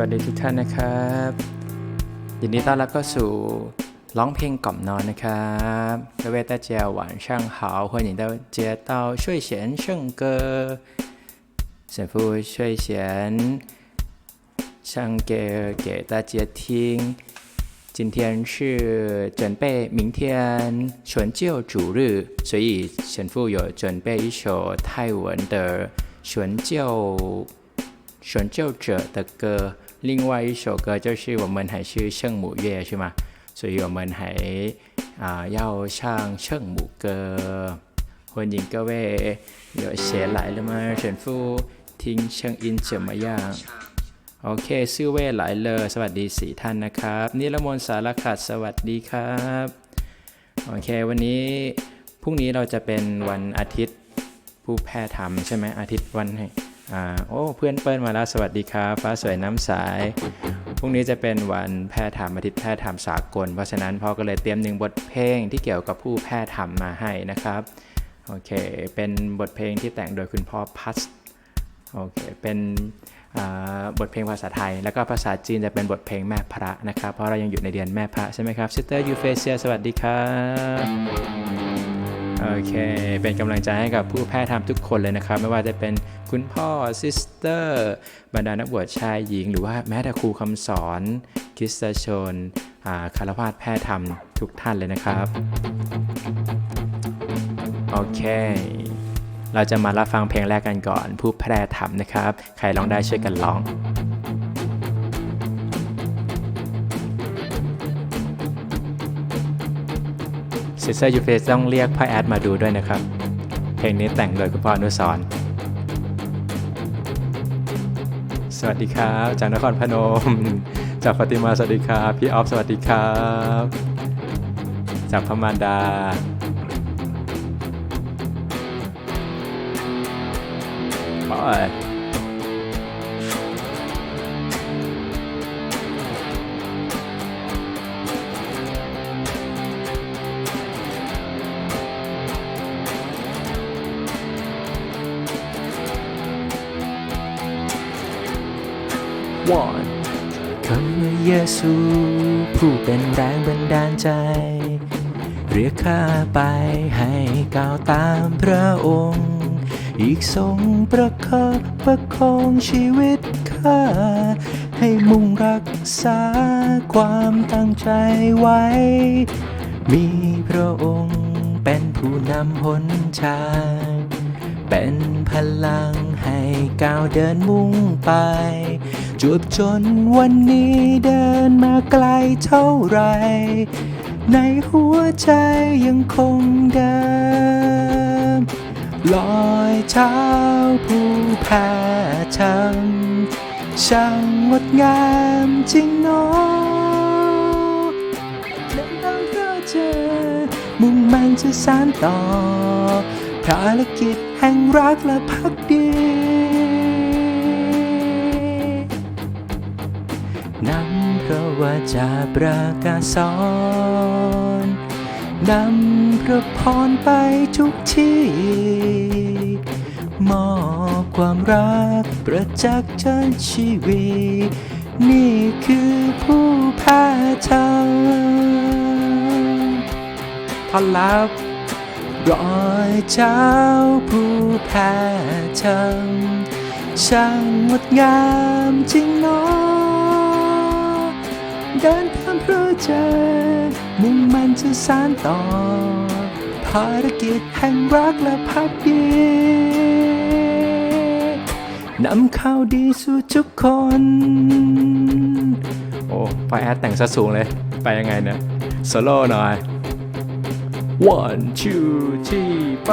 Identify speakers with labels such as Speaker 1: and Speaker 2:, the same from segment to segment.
Speaker 1: วัสดีทุกท่านนะครับยินดีต้อนรับเข้าสู่ร้องเพลงกล่อมนอนนะครับ各位大家晚上好欢迎大家到睡前圣歌神父睡前唱歌给大家听今天是准备明天纯救主日，所以神父有准备一首泰文的纯救纯救者的歌， 另外一首歌就是我们还是圣母月是吗？所以我们还啊要唱圣母歌。欢迎各位有写来了吗？神父听声音怎么样？โอเคซื่อเว่หลายเลอสวัสดีสี่ท่านนะครับ นิรมนต์สารขัดสวัสดีครับ โอเค วันนี้พรุ่งนี้เราจะเป็นวันอาทิตย์ผู้แพร่ธรรมใช่ไหมอาทิตย์วันให้ อ่าโอ้เพื่อนเปิ้ลมาแล้วสวัสดีครับ ฟ้าสวยน้ำใสพรุ่งนี้จะเป็นวันแพร่ธรรมอาทิตย์แพร่ธรรมสากล เพราะฉะนั้นพ่อก็เลยเตรียมหนึ่งบทเพลงที่เกี่ยวกับผู้แพร่ธรรมมาให้นะครับโอเค เป็นบทเพลงที่แต่งโดยคุณพ่อพัสโอเคเป็นบทเพลงภาษาไทย แล้วก็ภาษาจีนจะเป็นบทเพลงแม่พระนะครับ เพราะเรายังอยู่ในเดือนแม่พระใช่ไหมครับซิสเตอร์ยูเฟเซียสวัสดีครับ โอเค เป็นกำลังใจให้กับผู้แพร่ธรรมทุกคนเลยนะครับ ไม่ว่าจะเป็นคุณพ่อซิสเตอร์ บรรดานักบวชชายหญิง หรือว่าแม้แต่ครูคำสอนคริสตชนอาคารวาสแพร่ธรรมทุกท่านเลยนะครับ โอเค เราจะมารับฟังเพลงแรกกันก่อน ผู้แพร่ธรรมนะครับ ใครร้องได้ช่วยกันร้อง ซิสเตอร์ยูเฟสต้องเรียกพ่อแอดมาดูด้วยนะครับ เพลงนี้แต่งโดยคุณพ่ออนุสรสวัสดีครับ จากนครพนม จากฟาติมาสวัสดีครับ พี่ออฟสวัสดีครับ จากพมานดาไป one
Speaker 2: เป็นแรงบันดาลใจ เรียกข้าไปให้ก้าวตามพระองค์ อีกทรงประคับประคองชีวิตข้า ให้มุ่งรักษาความตั้งใจไว้ มีพระองค์เป็นผู้นำหนทางเป็นพลังให้ก้าวเดินมุ่งไป จวบจนวันนี้เดินมาไกลเท่าไร ในหัวใจยังคงเดิมลอยเท้าผู้แพ้ทำช่างงดงามจริงเนาะเดินตามพระเจอมุ่งมั่นจะสานต่อภารกิจแห่งรักและพักดี พระวาจาประกาศสอนนำพระพรไปทุกที่ มอบความรักประจักษ์ชันชีวิต นี่คือผู้แพ้ทางทอนลับรอยเช้าผู้แพ้ทางช่างงดงามจริงเนาะ เดินตามพระเจอมุ่งมันจะสานต่อ ภารกิจแห่งรักและพักดีนำข่าวดีสู่ทุกคน
Speaker 1: โอ้พ่อแอดแต่งซะสูงเลย ไปยังไงเนี่ยโซโล่หน่อย one two three ไป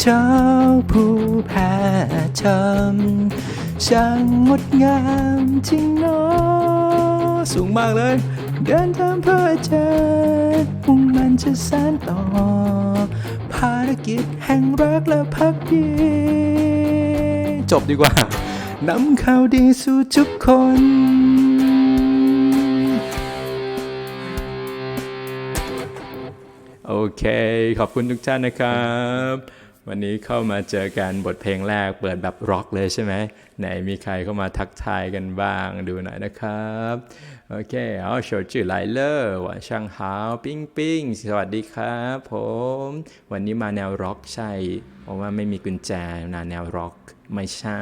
Speaker 2: เจ้าผู้แพ้ทำช่างงดงามจริงเนาะสูงมากเลย เดินตามพระอาจารย์มุ่งมันจะสานต่อ ภารกิจแห่งรักและพักดี จบดีกว่านำข่าวดีสู่ทุกคน
Speaker 1: โอเค ขอบคุณทุกท่านนะครับ วันนี้เข้ามาเจอกันบทเพลงแรกเปิดแบบร็อกเลยใช่ไหมไหนมีใครเข้ามาทักทายกันบ้างดูหน่อยนะครับ โอเคเอาโชว์จื่อไลเลอร์หวานช่างหาวปิ้งปิ้งสวัสดีครับผม วันนี้มาแนวร็อกใช่ เพราะว่าไม่มีกุญแจนาแนวร็อกไม่ใช่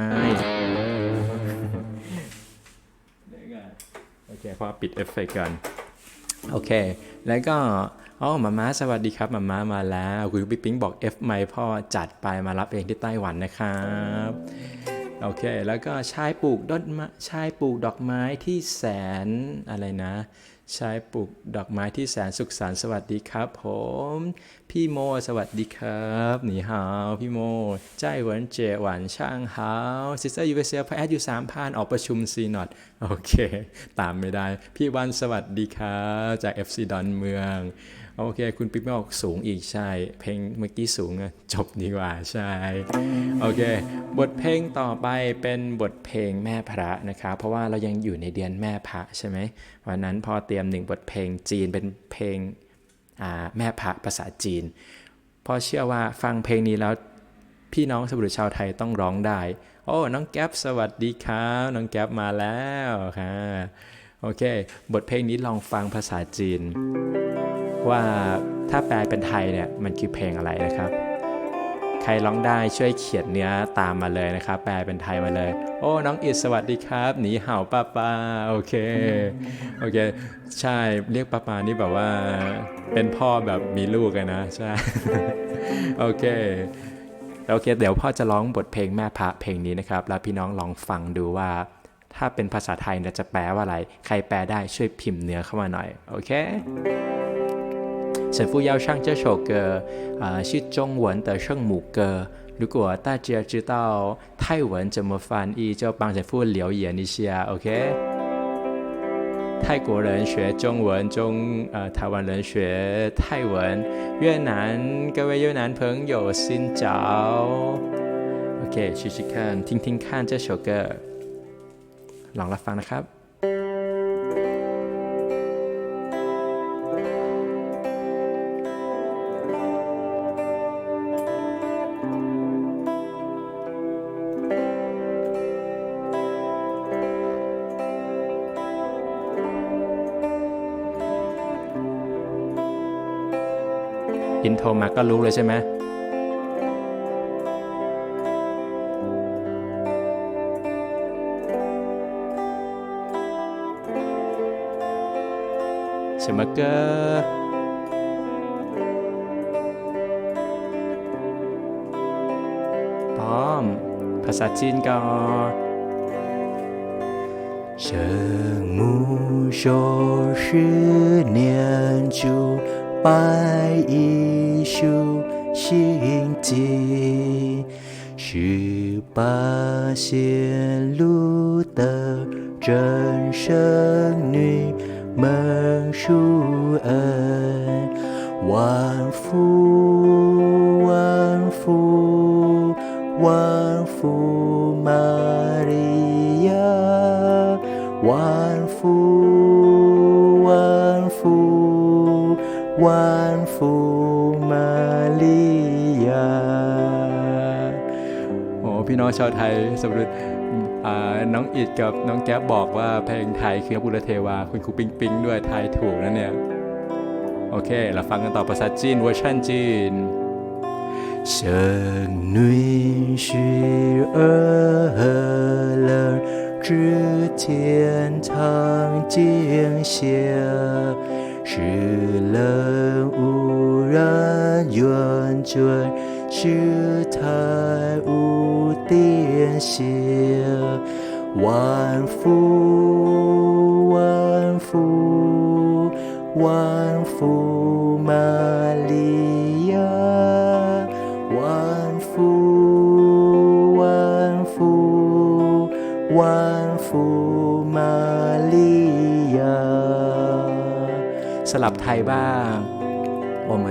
Speaker 1: โอเคพอปิดเอฟเฟกต์กัน โอเค แล้วก็ อ๋อมาม่าสวัสดีครับมาม่ามาแล้วคุณปิ๊งปิ๊งบอก F ไมพ่อจัดไปมารับเองที่ไต้หวันนะครับโอเค แล้วก็ชายปลูกดอกไม้ชายปลูกดอกไม้ที่แสนอะไรนะชายปลูกดอกไม้ที่แสนสุขสันต์สวัสดีครับผม พี่โมสวัสดีครับหนีฮาวพี่โมใจหวนเจหวานช่างฮาวซิสเตอร์ยูเอสเอลพแอดอยู่สามพันออกประชุมซีนอตโอเค ตามไม่ได้ พี่วันสวัสดีครับจาก FC ดอนเมือง โอเค คุณปิ๊กบอกสูงอีกใช่ เพลงเมื่อกี้สูงจบดีกว่าใช่ โอเค บทเพลงต่อไปเป็นบทเพลงแม่พระนะครับ เพราะว่าเรายังอยู่ในเดือนแม่พระใช่ไหมวันนั้นพอเตรียมหนึ่งบทเพลงจีนเป็นเพลง แม่พระภาษาจีนพอเชื่อว่าฟังเพลงนี้แล้วพี่น้องสมุทรชาวไทยต้องร้องได้ โอ้ น้องแก๊ปสวัสดีครับน้องแก๊ปมาแล้วค่ะ โอเค บทเพลงนี้ลองฟังภาษาจีน ว่าถ้าแปลเป็นไทยเนี่ย มันคือเพลงอะไรนะครับ ใครร้องได้ช่วยเขียนเนื้อตามมาเลยนะครับ แปลเป็นไทยมาเลย โอ้ น้องอิดสวัสดีครับ หนีเห่าป้าป้าโอเค โอเค ใช่ เรียกป้าป้านี่แบบว่า เป็นพ่อแบบมีลูกนะ ใช่ โอเคโอเค เดี๋ยวพ่อจะร้องบทเพลงแม่พระเพลงนี้นะครับ แล้วพี่น้องลองฟังดูว่า ถ้าเป็นภาษาไทยจะแปลว่าอะไร ใครแปลได้ช่วยพิมพ์เนื้อเข้ามาหน่อย โอเค 神父要唱这首歌，啊、是中文的圣母歌。如果大家知道泰文怎么翻译，就帮神父留言一下，OK？泰国人学中文，中呃台湾人学泰文，越南各位越南朋友新早，OK，试试看，听听看这首歌，ลองรับฟังนะครับ ทรมาก็รู้เลยใช่ไหม 什么歌？พร้อม ภาษาจีนก่อน
Speaker 2: 圣母手十年主 白衣修心经十八仙路的真圣女蒙殊恩。
Speaker 1: พี่น้องชาวไทยสมมติอ่าน้องอิดกับน้องแก๊บบอกว่าเพลงไทยคือพระบุรเทวา คุณครูปิงปิงด้วยไทยถูกนะเนี่ย โอเค เราฟังกันต่อภาษาจีนเวอร์ชันจีน
Speaker 2: 圣女是儿了，指天堂见下，是人无人愿追，是太无 癫痫，万福万福万福玛利亚，万福万福万福玛利亚。
Speaker 1: สลับไทยบ้าง我们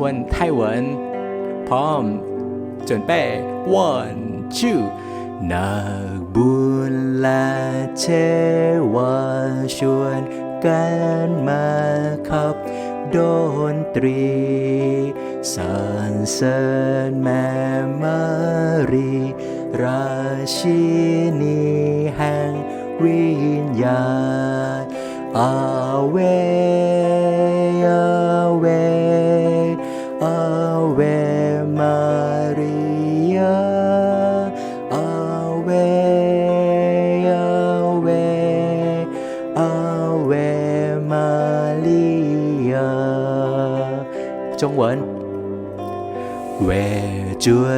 Speaker 1: 问泰文พร้อม 准备 one two
Speaker 2: นักบุญและเทวาชวนกันมาขับดนตรีสรรเสริญแม่มารี ราชินีแห่งวิญญาณอาเว 中文。为จ人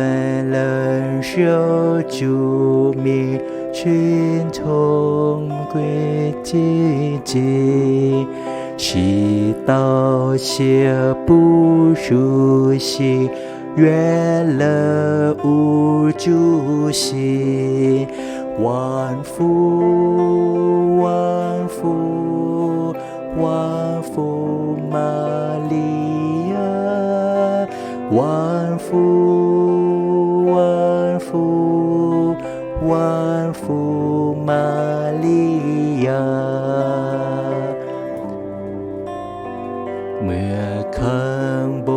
Speaker 2: นแล้วเชื่道จูมีชื่นชมก万福าที่จ เมื่อเครั้งโบ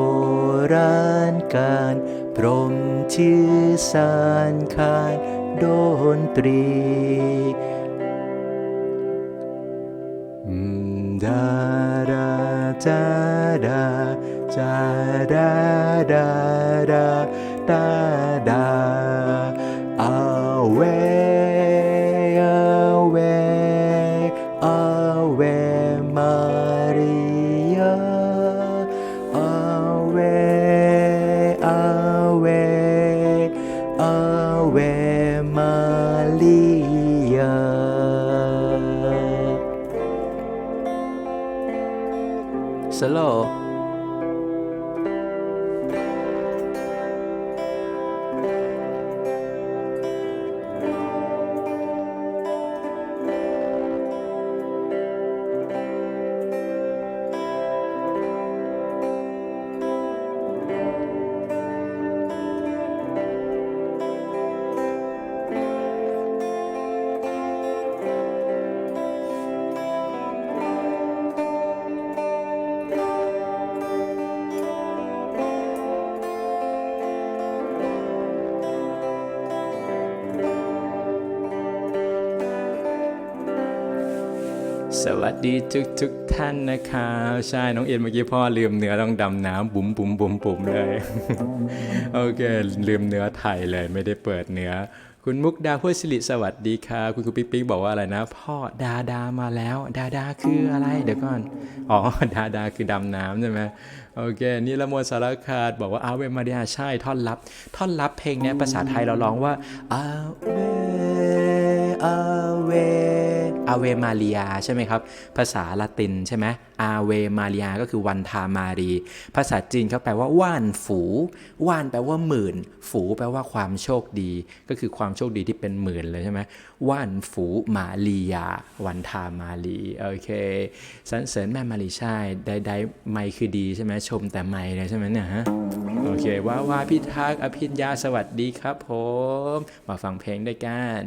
Speaker 2: ราณการพรมชื่อสารคานดนตรีดาดาจาดาจาดาดาดา
Speaker 1: ดาดา Hello ดีทุกทุกๆท่านนะครับใช่น้องเอ็นเมื่อกี้พ่อลืมเนื้อต้องดำน้ำบุ๋มบุ๋มบุ๋มบุ๋มเลยโอเค ลืมเนื้อไทยเลยไม่ได้เปิดเนื้อ คุณมุกดาพูดสิริสวัสดีค่ะ คุณครูปิ๊กปิ๊กบอกว่าอะไรนะ พ่อดาดามาแล้ว ดาดาคืออะไร เดี๋ยวก่อน อ๋อ ดาดาคือดำน้ำใช่ไหมโอเคนี่ละมวลสารคาดบอกว่าอาเวมาเดียใช่ท่อนรับ ท่อนรับเพลงเนี้ยภาษาไทยเราร้องว่าอาเว อาเวอาเวมาเรียใช่ไหมครับ ภาษาละตินใช่ไหมอาเวมาเรียก็คือวันทามารี ภาษาจีนเขาแปลว่าว่านฝู ว่านแปลว่าหมื่น ฝูแปลว่าความโชคดี ก็คือความโชคดีที่เป็นหมื่นเลยใช่ไหมว่านฝูมาลียา วันทามารีโอเคสรรเสริญแม่มารีใช่ใดๆไม่คือดีใช่ไหมชมแต่ไม่เลยใช่ไหมเนี่ยฮะโอเคว่าว่าพิทักษ์อภิญญาสวัสดีครับผม มาฟังเพลงด้วยกัน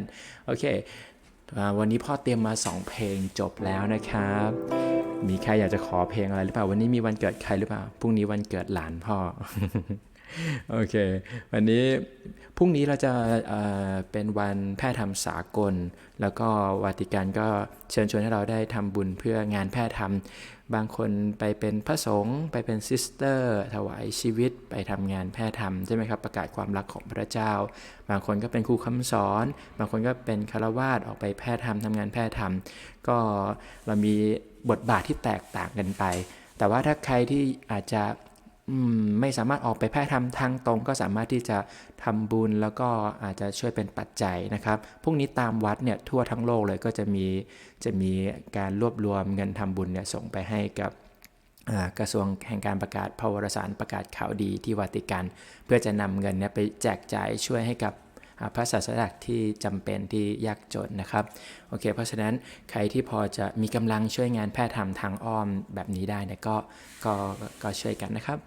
Speaker 1: โอเควันนี้พ่อเตรียมมา 2 เพลงจบแล้วนะครับ มีใครอยากจะขอเพลงอะไรหรือเปล่า วันนี้มีวันเกิดใครหรือเปล่า พรุ่งนี้วันเกิดหลานพ่อ โอเค วันนี้พรุ่งนี้เราจะเเป็นวันแพทย์ธรรมสากล แล้วก็วาติกันก็เชิญชวนให้เราได้ทำบุญเพื่องานแพทย์ธรรม บางคนไปเป็นพระสงฆ์ไปเป็นซิสเตอร์ ถวายชีวิตไปทำงานแพทย์ธรรมใช่ไหมครับประกาศความรักของพระเจ้า บางคนก็เป็นครูคำสอน บางคนก็เป็นคารวาสออกไปแพทย์ธรรมทำงานแพทย์ธรรม ก็เรามีบทบาทที่แตกต่างกันไป แต่ว่าถ้าใครที่อาจจะ ไม่สามารถออกไปแพร่ทำทางตรง ก็สามารถที่จะทำบุญแล้วก็อาจจะช่วยเป็นปัจจัยนะครับพรุ่งนี้ตามวัดเนี่ยทั่วทั้งโลกเลยก็จะมีจะมีการรวบรวมเงินทำบุญเนี่ยส่งไปให้กับกระทรวงแห่งการประกาศพาวรสารประกาศข่าวดีที่วาติกัน เพื่อจะนำเงินเนี่ยไปแจกจ่ายช่วยให้กับ พระศาสนาที่จำเป็นที่ยากจนนะครับโอเค เพราะฉะนั้นใครที่พอจะมีกำลังช่วยงานแพทย์ทำทางอ้อมแบบนี้ได้เนี่ยก็ก็ก็ช่วยกันนะครับ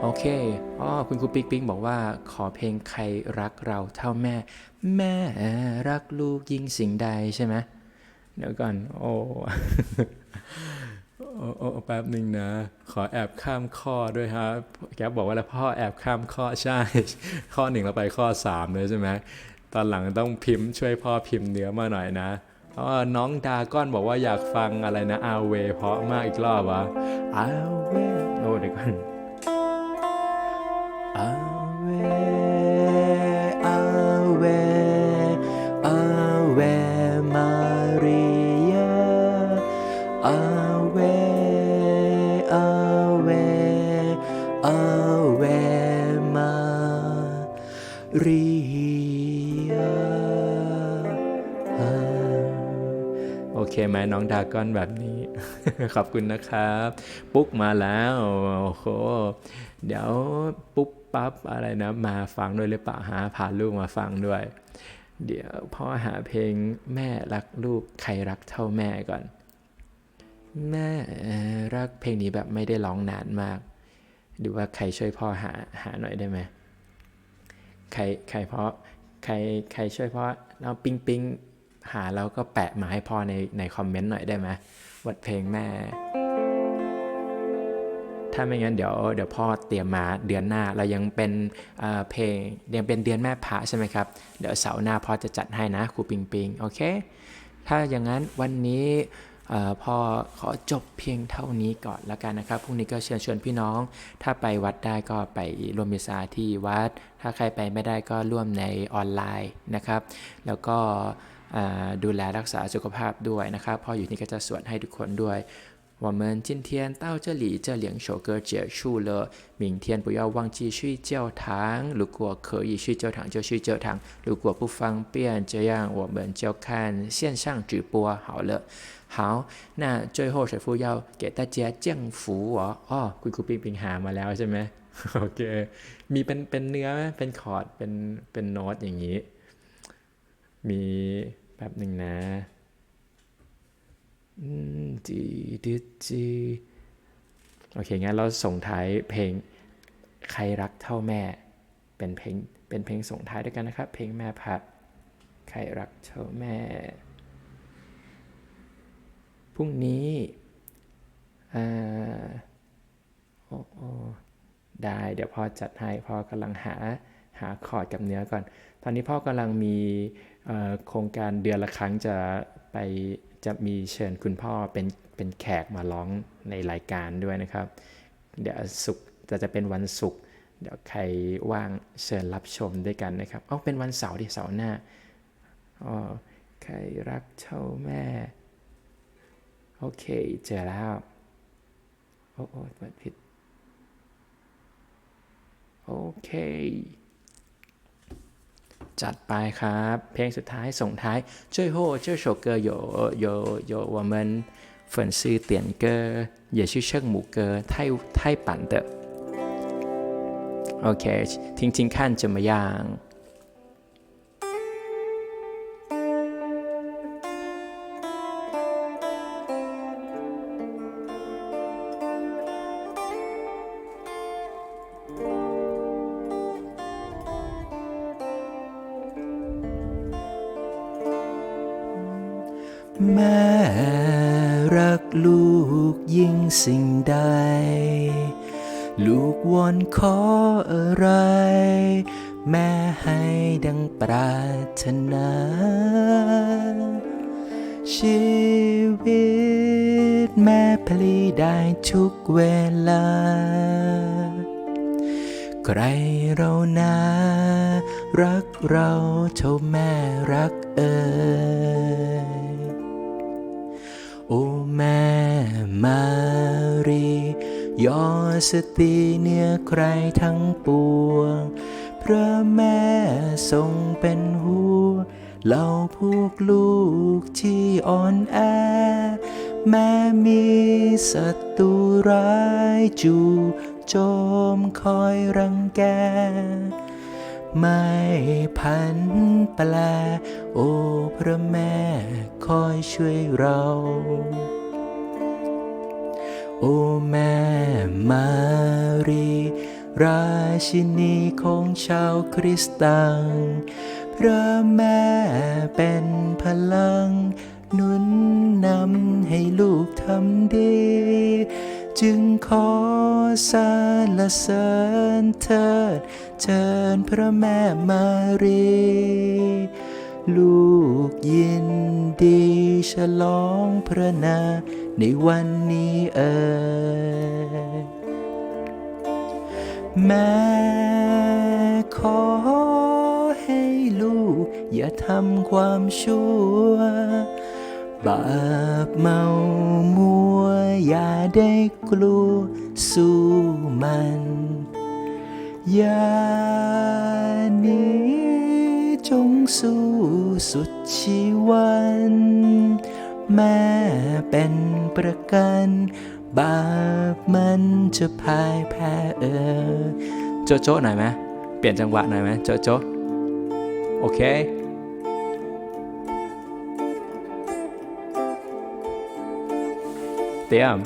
Speaker 1: โอเค อ๋อ คุณครูปิ๊กปิ๊กบอกว่าขอเพลงใครรักเราเท่าแม่ แม่รักลูกยิ่งสิ่งใดใช่ไหมเดี๋ยวก่อน โอ้ โอ้แป๊บหนึ่งนะ ขอแอบข้ามข้อด้วยครับแกบอกว่าแล้วพ่อแอบข้ามข้อใช่ ข้อหนึ่งเราไปข้อสามเลยใช่ไหมตอนหลังต้องพิมพ์ช่วยพ่อพิมพ์เนื้อมาหน่อยนะเพราะน้องดาก้อนบอกว่าอยากฟังอะไรนะอาเวเพราะมากอีกรอบวะอาเวโอ้เดี๋ยวก่อน ดากอนแบบนี้ ขอบคุณนะครับ ปุ๊กมาแล้วโอ้โหเดี๋ยวปุ๊บปั๊บอะไรนะ มาฟังด้วยหรือเปล่าหาพาลูกมาฟังด้วย เดี๋ยวพ่อหาเพลงแม่รักลูกใครรักเท่าแม่ก่อน แม่รักเพลงนี้แบบไม่ได้ร้องนานมาก ดูว่าใครช่วยพ่อหาหาหน่อยได้ไหมใครใครเพราะใครใครช่วยพ่อเราปิงปิ๊ง หาแล้วก็แปะมาให้พ่อในในคอมเมนต์หน่อยได้ไหมบทเพลงแม่ ถ้าไม่งั้นเดี๋ยวเดี๋ยวพ่อเตรียมมาเดือนหน้าเรายังเป็นเอ่อเพลงยังเป็นเดือนแม่พระใช่ไหมครับ เดี๋ยวเสาร์หน้าพ่อจะจัดให้นะครูปิงปิงโอเค ถ้าอย่างนั้นวันนี้เอ่อพ่อขอจบเพียงเท่านี้ก่อนแล้วกันนะครับ พรุ่งนี้ก็เชิญชวนพี่น้อง ถ้าไปวัดได้ก็ไปร่วมมิสาที่วัด ถ้าใครไปไม่ได้ก็ร่วมในออนไลน์นะครับ แล้วก็ ดูแลรักษาสุขภาพด้วยนะครับพ่ออยู่นี่ก็จะสวดให้ทุกคนด้วยว่าเหมินจินเทียนเต้าเจรีเจรี我们今天到เจี两首歌结束了。明天不要忘记去教堂，如果可以去教堂就去教堂，如果不方便，这样我们就看线上直播好了。好，那最后水父要给大家降福我哦，คุณครูปิ๊งปิ๊งหามาแล้วใช่ไหมโอเคมีเป็นเป็นเนื้อไหมเป็นคอร์ดเป็นเป็นโน้ตอย่างนี้ มีแป๊บหนึ่งนะจีดิจีโอเค งั้นเราส่งท้ายเพลงใครรักเท่าแม่ เป็นเพลง เป็นเพลงส่งท้ายด้วยกันนะครับ เพลงแม่พัด ใครรักเท่าแม่ พรุ่งนี้อ่าโอ้โอได้ เดี๋ยวพ่อจัดให้ พ่อกำลังหา หาคอร์ดกับเนื้อก่อน ตอนนี้พ่อกำลังมี โครงการเดือนละครั้งจะไปจะมีเชิญคุณพ่อเป็นเป็นแขกมาร้องในรายการด้วยนะครับ เดี๋ยวศุกร์จะจะเป็นวันศุกร์เดี๋ยวใครว่างเชิญรับชมด้วยกันนะครับเอ้าเป็นวันเสาร์ที่เสาร์หน้าอ๋อใครรักเท่าแม่ โอเค เจอแล้ว โอ้โอ้เปิดผิด โอเค จัดไปครับ เพลงสุดท้ายส่งท้ายเจ้ยโฮเจ้ยโชเกอร์โยโยโยว่มันฝันซื่อเตี
Speaker 2: ยนเกอร์อย่าชื่อเชิงหมูเกอร์ไทไทปั่นเตอโอเคทิ้งทิ้งขั้นจะมาย่าง ให้ดังปรารถนา ชีวิตแม่พลีได้ทุกเวลา ใครเรานารักเราเท่าแม่รักเอ่ยโอ้แม่มารียอสติเนือใครทั้งปวง ระแม่ทรงเป็นหัวเราพวกลูกที่อ่อนแอ แม่มีศัตรูร้ายจู่โจมคอยรังแก ไม่พันแปล โอ้พระแม่คอยช่วยเรา โอ้แม่มารี ราชินีของชาวคริสต์ตัง พระแม่เป็นพลัง หนุนนำให้ลูกทำดี จึงขอสรรเสริญเถิดเชิญพระแม่มารี ลูกยินดีฉลองพระนาในวันนี้เอ่ย แม่ขอให้ลูก อย่าทำความชั่ว บาปเมามัว อย่าได้กลัวสู้มัน อย่าหนีจงสู้สุดชีวัน แม่เป็นประกัน บาปมันจะพ่ายแพ้เออ โจโจหน่อยไหมเปลี่ยนจังหวะหน่อยไหมโจโจโอเคเตรียม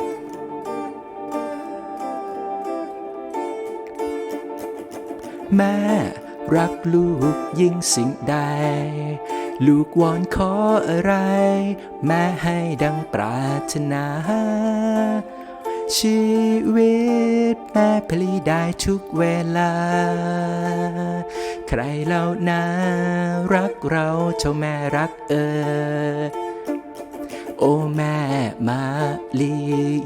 Speaker 2: แม่รักลูกยิ่งสิ่งใด ลูกวอนขออะไร แม่ให้ดังปรารถนา ชีวิตแม่ผลีได้ทุกเวลา ใครเล่านารักเราเจ้าแม่รักเออ โอ้แม่มาลี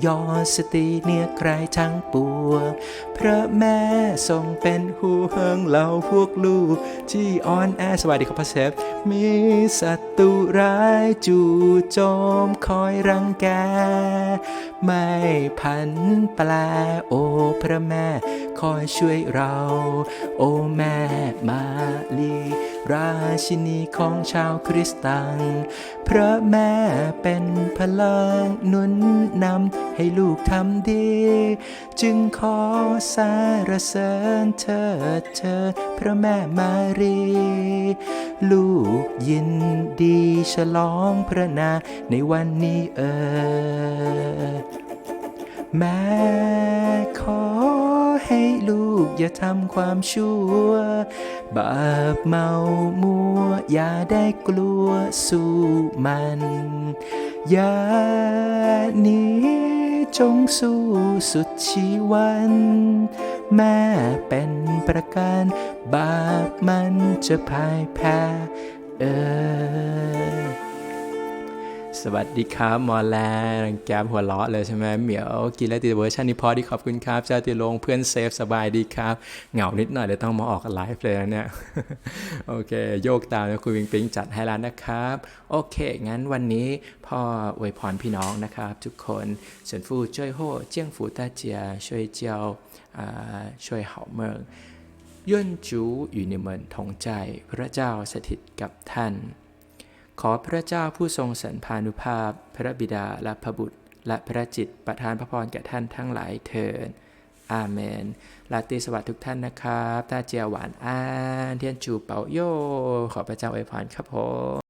Speaker 2: ยอสติเนี่ยใครทั้งปวงพระแม่ทรงเป็นหูเฮงเหล่าพวกลูก ที่อ่อนแอสวัสดีครับพระเชฟมีศัตรูร้ายจู่โจมคอยรังแก ไม่พันแปลโอพระแม่คอยช่วยเรา โอแม่มาลี ราชินีของชาวคริสต์ตัง พระแม่เป็นพลังหนุนนำให้ลูกทำดี จึงขอสารเสริญเธอเธอพระแม่มารี ลูกยินดีฉลองพระนาในวันนี้เออ แม่ขอให้ลูกอย่าทำความชั่ว บาปเมามัว อย่าได้กลัวสู้มัน อย่าหนีจงสู้สุดชีวัน แม่เป็นประกัน บาปมันจะพ่ายแพ้เออ
Speaker 1: สวัสดีครับหมอแลนแกมหัวเราะเลยใช่ไหมเหมียวกินแล้วติดเวอร์ชันนี้พอดีขอบคุณครับเจ้าติลงเพื่อนเซฟสบายดีครับ เหงานิดหน่อยเดี๋ยวต้องมาออกไลฟ์เลยนะเนี่ยโอเค โยกตามนะคุณวิงปิงจัดให้แล้วนะครับ โอเค งั้นวันนี้พ่ออวยพรพี่น้องนะครับ ทุกคนเฉินฟูช่วยโฮเจียงฟูตาเจียช่วยเจียวอ่าช่วยเหาเมืองย่นจูอยู่ในเมืองทงใจ พระเจ้าสถิตกับท่าน ขอพระเจ้าผู้ทรงสันพานุภาพ พระบิดาและพระบุตร และพระจิตประทานพระพรแก่ท่านทั้งหลายเถิดอาเมนลาตีสวัสดิ์ทุกท่านนะครับตาเจียหวานอ้านเทียนจูเปาโย ขอพระเจ้าอวยพรครับผม